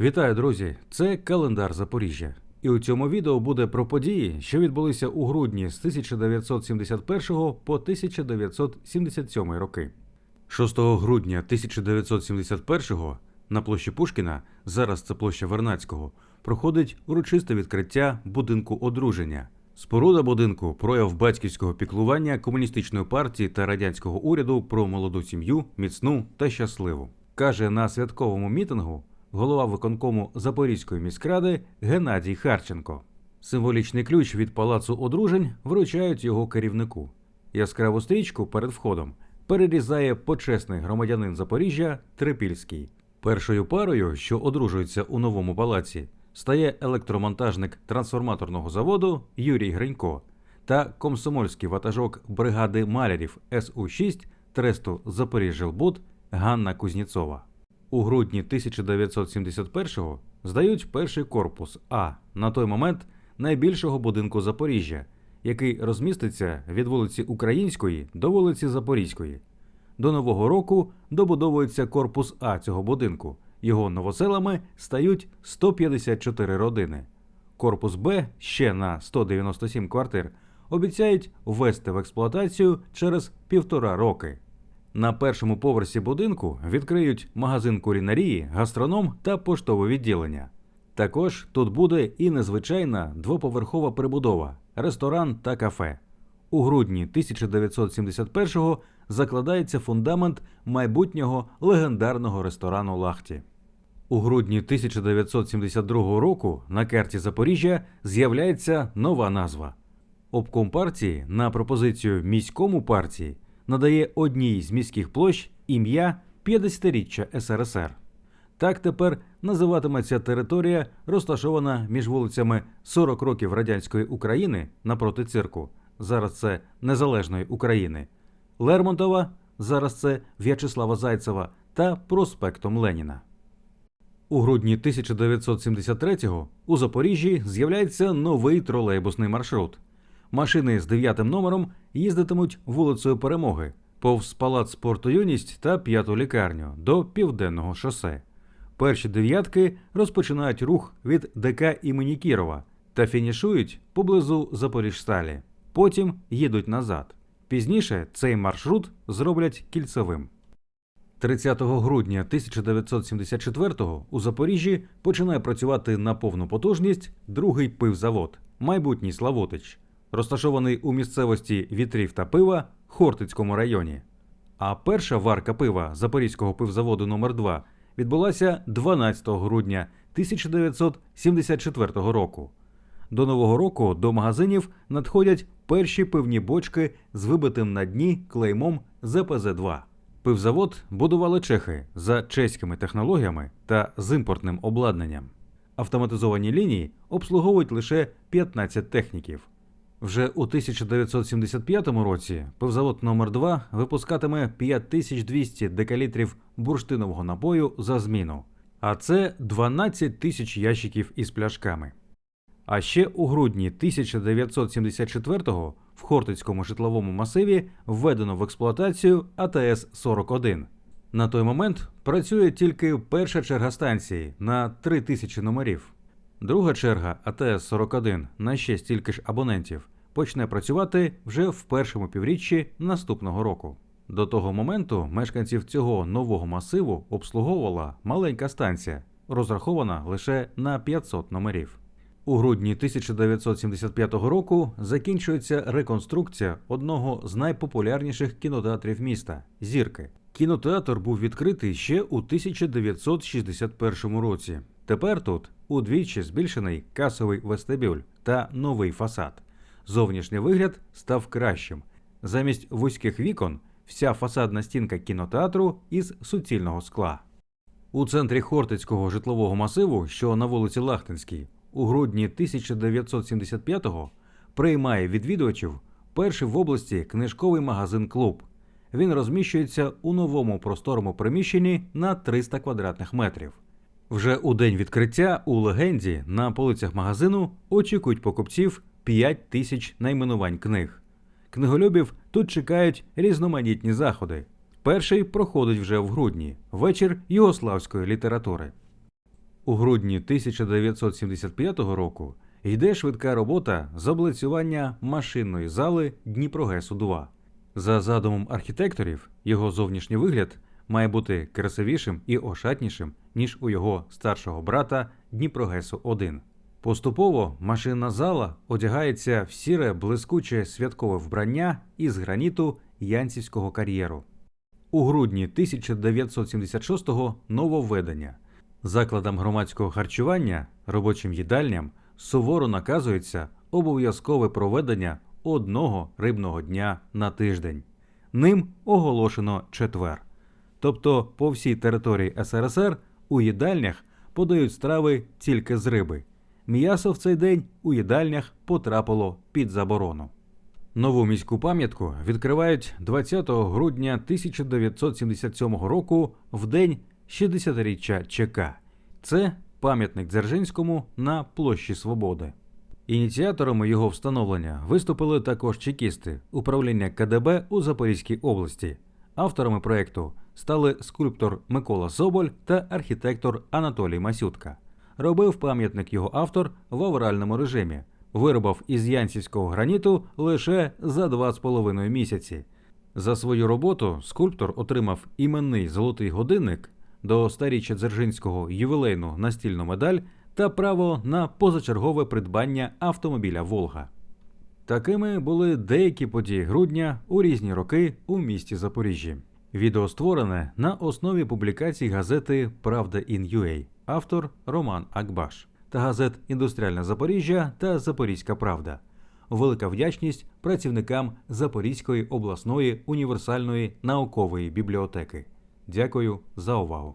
Вітаю, друзі! Це календар Запоріжжя. І у цьому відео буде про події, що відбулися у грудні з 1971 по 1977 роки. 6 грудня 1971 на площі Пушкіна, зараз це площа Вернацького, проходить урочисте відкриття будинку одруження. Споруда будинку прояв батьківського піклування комуністичної партії та радянського уряду про молоду сім'ю, міцну та щасливу. Каже на святковому мітингу голова виконкому Запорізької міськради Геннадій Харченко. Символічний ключ від палацу одружень вручають його керівнику. Яскраву стрічку перед входом перерізає почесний громадянин Запоріжжя Трипільський. Першою парою, що одружується у новому палаці, стає електромонтажник трансформаторного заводу Юрій Гринько та комсомольський ватажок бригади малярів СУ-6 тресту Запоріжжелбуд Ганна Кузніцова. У грудні 1971-го здають перший корпус А на той момент найбільшого будинку Запоріжжя, який розміститься від вулиці Української до вулиці Запорізької. До нового року добудовується корпус А цього будинку. Його новоселами стають 154 родини. Корпус Б ще на 197 квартир обіцяють ввести в експлуатацію через півтора роки. На першому поверсі будинку відкриють магазин кулінарії, гастроном та поштове відділення. Також тут буде і незвичайна двоповерхова прибудова, ресторан та кафе. У грудні 1971-го закладається фундамент майбутнього легендарного ресторану Лахті. У грудні 1972 року на карті Запоріжжя з'являється нова назва. Обком партії на пропозицію міському партії надає одній з міських площ ім'я 50-річчя СРСР. Так тепер називатиметься територія, розташована між вулицями 40 років радянської України напроти цирку. Зараз це Незалежної України, Лермонтова, зараз це В'ячеслава Зайцева та проспектом Леніна. У грудні 1973-го у Запоріжжі з'являється новий тролейбусний маршрут. Машини з дев'ятим номером їздитимуть вулицею Перемоги, повз палац спорту юність та п'яту лікарню до південного шосе. Перші дев'ятки розпочинають рух від ДК імені Кірова та фінішують поблизу Запоріжсталі. Потім їдуть назад. Пізніше цей маршрут зроблять кільцевим. 30 грудня 1974-го у Запоріжжі починає працювати на повну потужність другий пивзавод майбутній Славутич, розташований у місцевості вітрів та пива Хортицькому районі. А перша варка пива Запорізького пивзаводу номер 2 відбулася 12 грудня 1974 року. До нового року до магазинів надходять перші пивні бочки з вибитим на дні клеймом ЗПЗ-2. Пивзавод будували чехи за чеськими технологіями та з імпортним обладнанням. Автоматизовані лінії обслуговують лише 15 техніків. Вже у 1975 році пивзавод номер 2 випускатиме 5200 декалітрів бурштинового напою за зміну, а це 12 тисяч ящиків із пляшками. А ще у грудні 1974-го в Хортицькому житловому масиві введено в експлуатацію АТС-41. На той момент працює тільки перша черга станції на 3 тисячі номерів. Друга черга АТС-41 на ще стільки ж абонентів почне працювати вже в першому півріччі наступного року. До того моменту мешканців цього нового масиву обслуговувала маленька станція, розрахована лише на 500 номерів. У грудні 1975 року закінчується реконструкція одного з найпопулярніших кінотеатрів міста Зірки. Кінотеатр був відкритий ще у 1961 році. Тепер тут удвічі збільшений касовий вестибюль та новий фасад. Зовнішній вигляд став кращим. Замість вузьких вікон вся фасадна стінка кінотеатру із суцільного скла. У центрі Хортицького житлового масиву, що на вулиці Лахтинській, у грудні 1975-го приймає відвідувачів перший в області книжковий магазин Клуб. Він розміщується у новому просторому приміщенні на 300 квадратних метрів. Вже у день відкриття у легенді на полицях магазину очікують покупців 5 тисяч найменувань книг. Книголюбів тут чекають різноманітні заходи. Перший проходить вже в грудні вечір югославської літератури. У грудні 1975 року йде швидка робота з облицювання машинної зали Дніпрогесу 2. За задумом архітекторів, його зовнішній вигляд має бути красивішим і ошатнішим, ніж у його старшого брата Дніпрогесу 1. Поступово машинна зала одягається в сіре блискуче святкове вбрання із граніту Янцівського кар'єру. У грудні 1976-го нововведення. Закладам громадського харчування, робочим їдальням суворо наказується обов'язкове проведення одного рибного дня на тиждень. Ним оголошено четвер. Тобто по всій території СРСР у їдальнях подають страви тільки з риби. М'ясо в цей день у їдальнях потрапило під заборону. Нову міську пам'ятку відкривають 20 грудня 1977 року в день 60-річчя ЧК. Це пам'ятник Дзержинському на площі Свободи. Ініціаторами його встановлення виступили також чекісти управління КДБ у Запорізькій області. Авторами проекту стали скульптор Микола Соболь та архітектор Анатолій Масютка. Робив пам'ятник його автор в авральному режимі, виробив із янцівського граніту лише за два з половиною місяці. За свою роботу скульптор отримав іменний золотий годинник до старіччя Дзержинського ювілейну настільну медаль та право на позачергове придбання автомобіля Волга. Такими були деякі події грудня у різні роки у місті Запоріжжі. Відео створене на основі публікацій газети Правда Ін.UA, автор Роман Акбаш та газет Індустріальне Запоріжжя та Запорізька Правда. Велика вдячність працівникам Запорізької обласної універсальної наукової бібліотеки. Дякую за увагу.